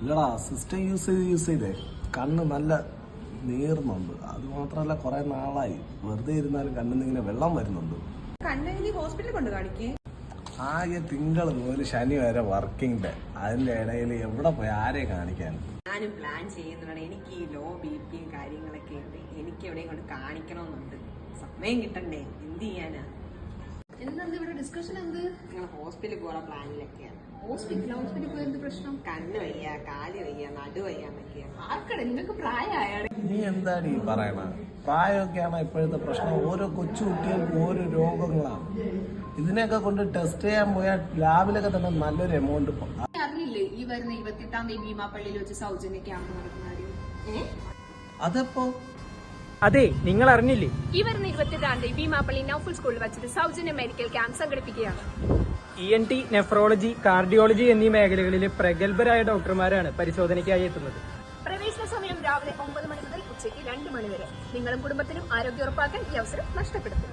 ഇല്ലടാ system use ചെയ്ത് use ചെയ്തേ. കണ്ണ് നല്ല നീർന്നുണ്ട് അത് മാത്രമല്ല കുറെ നാളായി. വെറുതെ ഇരുന്നാലും കണ്ണിൽ ഇങ്ങനെ വെള്ളം വരുന്നുണ്ട്. കണ്ണെഴുതി ഹോസ്പിറ്റലിൽ കൊണ്ട് കാണിക്കേ? ആകെ തിങ്കൾ മുതൽ ശനി വരെ വർക്കിംഗ് ഡേ അതിന്റെ ഇടയിൽ എവിടെ പോയി ആരെ കാണിക്കാൻ? ഞാനും പ്ലാൻ ചെയ്യുന്നുണ്ട്. എനിക്ക് ഈ ലോ ബി പിയും കാര്യങ്ങളൊക്കെ ഉണ്ട്. എനിക്ക് എവിടെയും കൊണ്ട് കാണിക്കണമെന്നുണ്ട്. സമയം കിട്ടണ്ടേ? എന്ത് ചെയ്യാനാ? എന്തെന്ത് ഇവിടെ ഡിസ്കഷൻ എന്ത്? നിങ്ങൾ ഹോസ്പിറ്റലിൽ പോകാൻ പ്ലാനിലൊക്കെയാണ് ഹോസ്പിറ്റൽ ഹോസ്പിറ്റലിൽ പോയി എന്ത് പ്രശ്നം? കണ്ണ് വയ്യ കാൽ വയ്യ നടു വയ്യ എന്നൊക്കെയാണ് ആർക്കട നിങ്ങൾക്ക് പ്രായമായാണ് നീ എന്താണ് ഈ പറയണ? പ്രായമൊക്കെയാണ് ഇപ്പോഴത്തെ പ്രശ്നം? ഓരോ കൊച്ചു കുട്ടികൾക്കും ഓരോ രോഗങ്ങളാണ്. ഇതിനെയൊക്കെ കൊണ്ട് ടെസ്റ്റ് ചെയ്യാൻ പോയാൽ ലാബിലൊക്കെ തന്നെ നല്ലൊരു എമൗണ്ട് അറിയില്ലേ ഈ വരുന്ന ഇരുപത്തെട്ടാം തീയതി ഭീമാപ്പള്ളിയിൽ വെച്ച് സൗജന്യ ക്യാമ്പ് നടക്കുന്ന കാര്യം അതെപ്പോ? അതെ നിങ്ങൾ അറിഞ്ഞില്ലേ ഈ വരുന്ന ഇരുപത്തിയെട്ടാം തീയതി ഭീമാപ്പള്ളി നൗഫുൾ സ്കൂളിൽ വെച്ചിട്ട് സൗജന്യ medical camp സംഘടിപ്പിക്കുകയാണ്. E N T nephrology cardiology എന്നീ മേഖലകളിലെ പ്രഗത്ഭരായ ഡോക്ടർമാരാണ് പരിശോധനയ്ക്കായി എത്തുന്നത്. പ്രവേശന സമയം രാവിലെ ഒമ്പത് മണി മുതൽ ഉച്ചയ്ക്ക് രണ്ട് മണി വരെ. നിങ്ങളും കുടുംബത്തിനും ആരോഗ്യ ഉറപ്പാക്കാൻ ഈ അവസരം നഷ്ടപ്പെടുത്തും